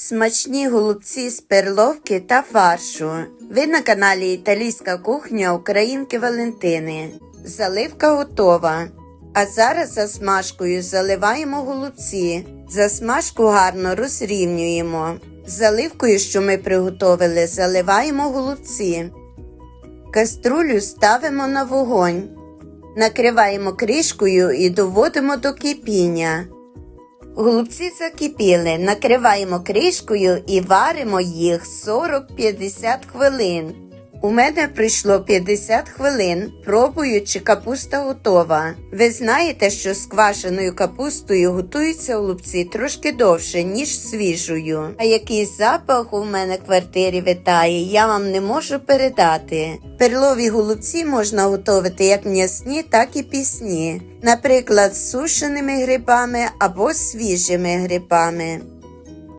Смачні голубці з перловки та фаршу. Ви на каналі Італійська кухня Українки Валентини. Заливка готова. А зараз засмажкою заливаємо голубці. Засмажку гарно розрівнюємо. Заливкою, що ми приготовили, заливаємо голубці. Каструлю ставимо на вогонь. Накриваємо кришкою і доводимо до кипіння. Голубці закипіли, накриваємо кришкою і варимо їх 40-50 хвилин. У мене пройшло 50 хвилин, пробую, чи капуста готова. Ви знаєте, що з квашеною капустою готуються голубці трошки довше, ніж свіжою. А який запах у мене в квартирі витає, я вам не можу передати. Перлові голубці можна готувати як м'ясні, так і пісні. Наприклад, з сушеними грибами або свіжими грибами.